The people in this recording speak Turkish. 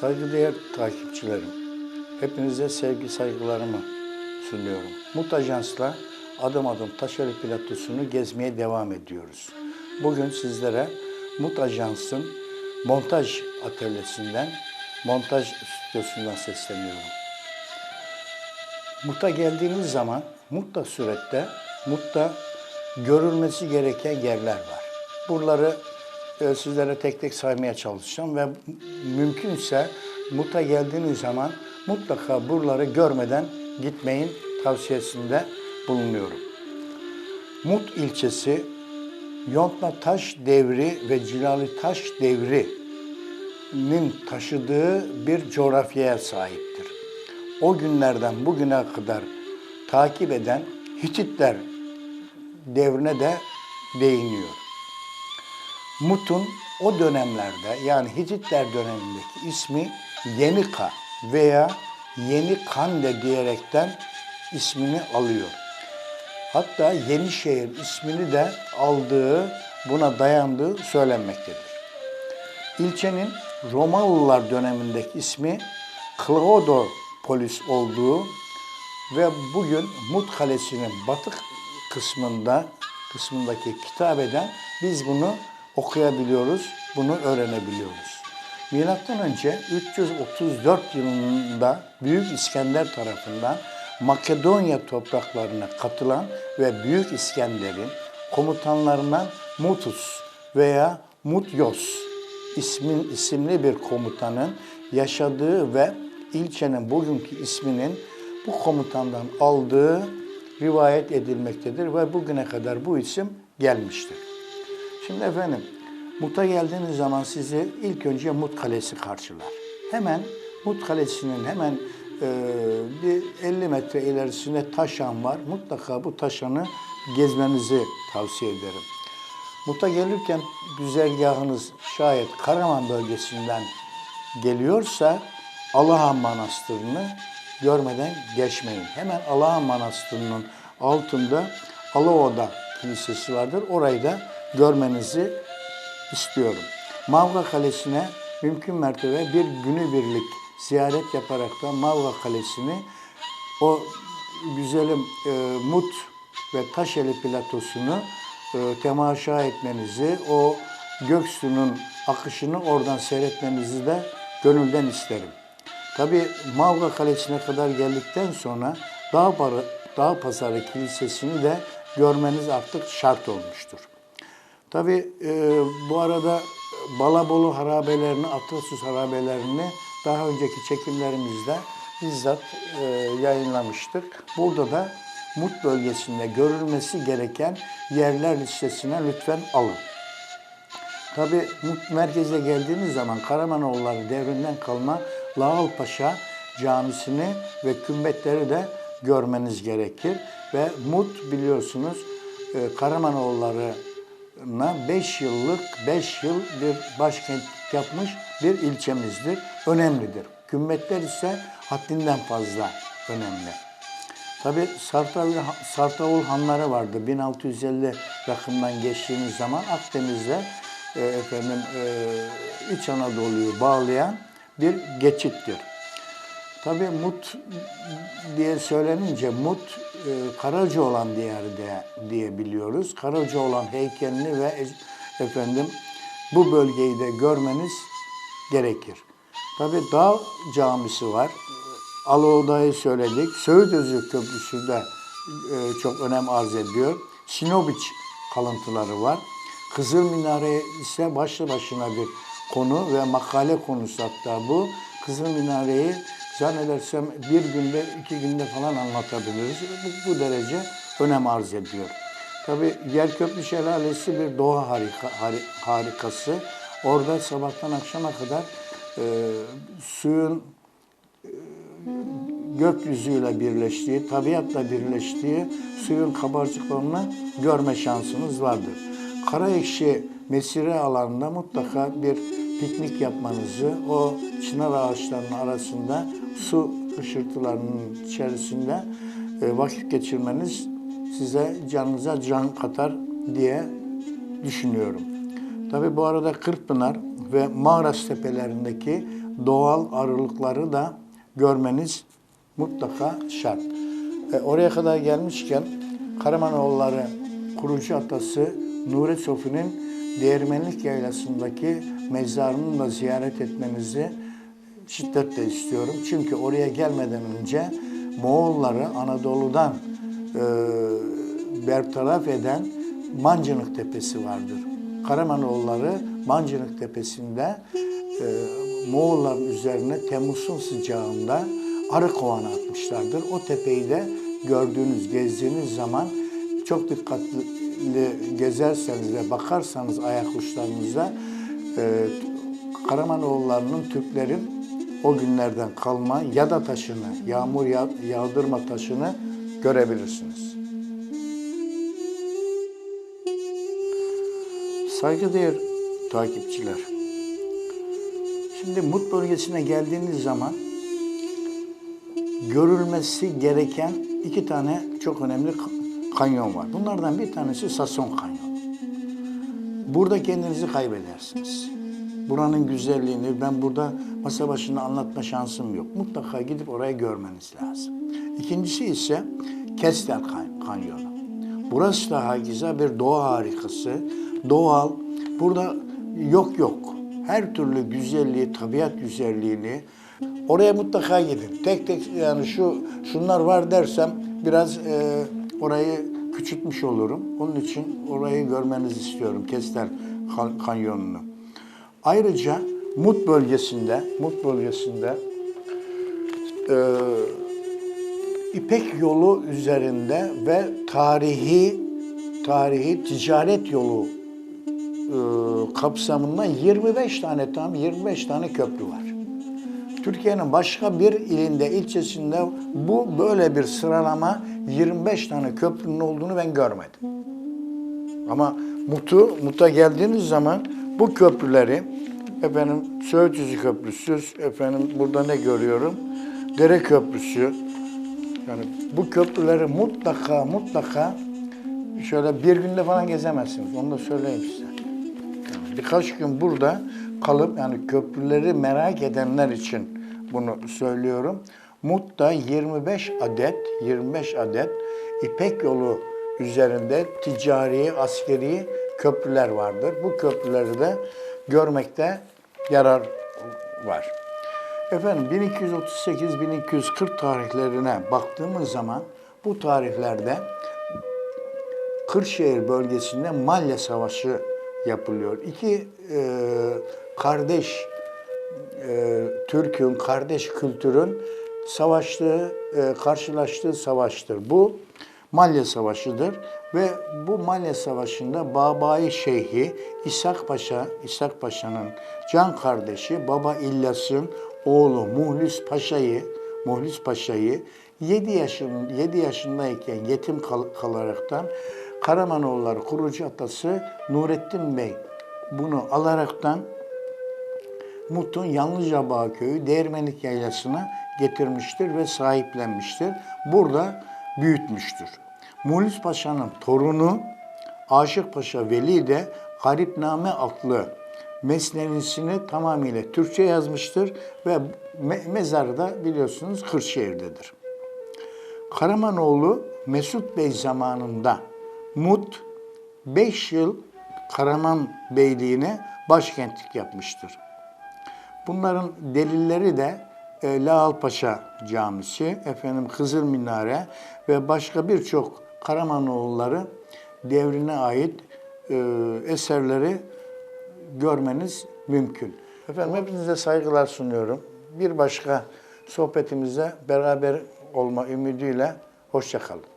Saygıdeğer takipçilerim, hepinize sevgi saygılarımı sunuyorum. Mut Ajans'la adım adım Taşeli Platosu'nu gezmeye devam ediyoruz. Bugün sizlere Mut Ajans'ın montaj atölyesinden, montaj stüdyosundan sesleniyorum. Mut'a geldiğiniz zaman Mut'ta surette, Mut'ta görülmesi gereken yerler var. Buraları e, sizlere tek tek saymaya çalışacağım ve mümkünse Mut'a geldiğiniz zaman mutlaka buraları görmeden gitmeyin tavsiyesinde bulunuyorum. Mut ilçesi Yontma Taş Devri ve Cilali Taş Devri'nin taşıdığı bir coğrafyaya sahiptir. O günlerden bugüne kadar takip eden Hititler devrine de değiniyor. Mut'un o dönemlerde yani Hititler dönemindeki ismi Yenika veya Yeni Kande diyerekten ismini alıyor. Hatta Yenişehir ismini de aldığı, buna dayandığı söylenmektedir. İlçenin Romalılar dönemindeki ismi Claudopolis olduğu ve bugün Mut Kalesi'nin batık kısmında kısmındaki kitabeden biz bunu okuyabiliyoruz, bunu öğrenebiliyoruz. Milattan önce 334 yılında Büyük İskender tarafından Makedonya topraklarına katılan ve Büyük İskender'in komutanlarından Mutus veya Mutyos ismin isimli bir komutanın yaşadığı ve ilçenin bugünkü isminin bu komutandan aldığı rivayet edilmektedir ve bugüne kadar bu isim gelmiştir. Şimdi efendim Mut'a geldiğiniz zaman sizi ilk önce Mut Kalesi karşılar. Hemen Mut Kalesi'nin hemen e, bir 50 metre ilerisinde taşan var. Mutlaka bu taşanı gezmenizi tavsiye ederim. Mut'a gelirken güzergahınız şayet Karaman bölgesinden geliyorsa Alahan Manastırı'nı görmeden geçmeyin. Hemen Alahan Manastırı'nın altında Alaoda Kilisesi vardır. Orayı da görmenizi istiyorum. Mavga Kalesi'ne mümkün mertebe bir günübirlik ziyaret yaparak da Mavga Kalesi'ni o güzelim e, Mut ve Taşeli platosunu e, temaşa etmenizi, o göksu'nun akışını oradan seyretmenizi de gönülden isterim. Tabi Mavga Kalesi'ne kadar geldikten sonra Dağ, Dağ Pazarı Kilisesi'ni de görmeniz artık şart olmuştur. Tabi e, bu arada Balabolu harabelerini, Atrasus harabelerini daha önceki çekimlerimizde bizzat e, yayınlamıştık. Burada da Mut bölgesinde görülmesi gereken yerler listesine lütfen alın. Tabi Mut merkeze geldiğiniz zaman Karamanoğulları devrinden kalma Lağalpaşa Camisi'ni ve kümbetleri de görmeniz gerekir. Ve Mut biliyorsunuz e, Karamanoğulları'na 5 yıllık, 5 yıl bir başkent yapmış bir ilçemizdir. Önemlidir. Kümbetler ise haddinden fazla önemli. Tabi Sartavul, Sartavul hanları vardı. 1650 rakımdan geçtiğimiz zaman Akdeniz'de e, efendim e, İç Anadolu'yu bağlayan bir geçittir. Tabi Mut diye söylenince Mut e, Karacaoğlan diyarı diye, diye biliyoruz. Karacaoğlan heykelini ve efendim bu bölgeyi de görmeniz gerekir. Tabi Dağ Camisi var. Aloğda'yı söyledik. Söğütözü Köprüsü de e, çok önem arz ediyor. Sinobiç kalıntıları var. Kızıl Minare ise başlı başına bir konu ve makale konusu hatta bu. Kızıl Minare'yi zannedersem bir günde, iki günde falan anlatabiliriz. Bu, bu derece önem arz ediyor. Tabi Yerköprü Şelalesi bir doğa harika, harikası. Orada sabahtan akşama kadar e, suyun e, gökyüzüyle birleştiği, tabiatla birleştiği suyun kabarcıklarını görme şansınız vardır. Karaekşi mesire alanında mutlaka bir piknik yapmanızı, o çınar ağaçlarının arasında su hışırtılarının içerisinde e, vakit geçirmeniz size canınıza can katar diye düşünüyorum. Tabi bu arada Kırkpınar ve Mağras tepelerindeki doğal arılıkları da görmeniz mutlaka şart. E, oraya kadar gelmişken Karamanoğulları kurucu atası Nuri Sofi'nin Değirmenlik Yaylası'ndaki mezarını da ziyaret etmenizi şiddetle istiyorum. Çünkü oraya gelmeden önce Moğolları Anadolu'dan e, bertaraf eden Mancınık Tepesi vardır. Karamanoğulları Mancınık Tepesi'nde e, Moğolların üzerine Temmuz'un sıcağında arı kovanı atmışlardır. O tepeyi de gördüğünüz, gezdiğiniz zaman çok dikkatli gezerseniz ve bakarsanız ayak uçlarınıza e, Karamanoğullarının Türklerin o günlerden kalma yada taşını, yağmur yağ- yağdırma taşını görebilirsiniz. Saygıdeğer takipçiler. Şimdi Mut bölgesine geldiğiniz zaman görülmesi gereken iki tane çok önemli ka- kanyon var. Bunlardan bir tanesi Sason Kanyon. Burada kendinizi kaybedersiniz. Buranın güzelliğini ben burada masa başında anlatma şansım yok. Mutlaka gidip orayı görmeniz lazım. İkincisi ise Kestel Kan- Kanyonu. Burası da hakiza bir doğa harikası. Doğal. Burada yok yok. Her türlü güzelliği, tabiat güzelliğini oraya mutlaka gidin. Tek tek yani şu şunlar var dersem biraz e, orayı küçültmüş olurum. Onun için orayı görmenizi istiyorum. Kestel Kan- Kanyonu'nu. Ayrıca Mut bölgesinde, Mut bölgesinde e, İpek yolu üzerinde ve tarihi tarihi ticaret yolu e, kapsamında 25 tane tam 25 tane köprü var. Türkiye'nin başka bir ilinde, ilçesinde bu böyle bir sıralama 25 tane köprünün olduğunu ben görmedim. Ama Mut'u, Mut'a geldiğiniz zaman bu köprüleri efendim Söğütüzü Köprüsü, efendim burada ne görüyorum? Dere Köprüsü. Yani bu köprüleri mutlaka mutlaka şöyle bir günde falan gezemezsiniz. Onu da söyleyeyim size. Birkaç gün burada kalıp yani köprüleri merak edenler için bunu söylüyorum. Mut'ta 25 adet 25 adet İpek yolu üzerinde ticari, askeri köprüler vardır. Bu köprüleri de görmekte yarar var. Efendim 1238-1240 tarihlerine baktığımız zaman bu tarihlerde Kırşehir bölgesinde Malya Savaşı yapılıyor. İki e, kardeş e, Türk'ün, kardeş kültürün savaştığı, e, karşılaştığı savaştır. Bu Malya Savaşı'dır ve bu Malya Savaşı'nda Babai Şeyhi İshak Paşa, İshak Paşa'nın can kardeşi Baba İlyas'ın oğlu Muhlis Paşa'yı, Muhlis Paşa'yı 7 yaşın 7 yaşındayken yetim kal- kalaraktan Karamanoğulları kurucu atası Nurettin Bey bunu alaraktan Mut'un Yanlıcabağ köyü Değirmenlik Yaylası'na getirmiştir ve sahiplenmiştir. Burada büyütmüştür. Muhlis Paşa'nın torunu Aşık Paşa Veli de Garipname adlı mesnevisini tamamıyla Türkçe yazmıştır ve me- mezarı da biliyorsunuz Kırşehir'dedir. Karamanoğlu Mesut Bey zamanında Mut 5 yıl Karaman Beyliğine başkentlik yapmıştır. Bunların delilleri de e, Lağalpaşa Camisi, efendim Kızıl Minare ve başka birçok Karamanoğulları devrine ait e, eserleri görmeniz mümkün. Efendim hepinize saygılar sunuyorum. Bir başka sohbetimizde beraber olma ümidiyle hoşçakalın.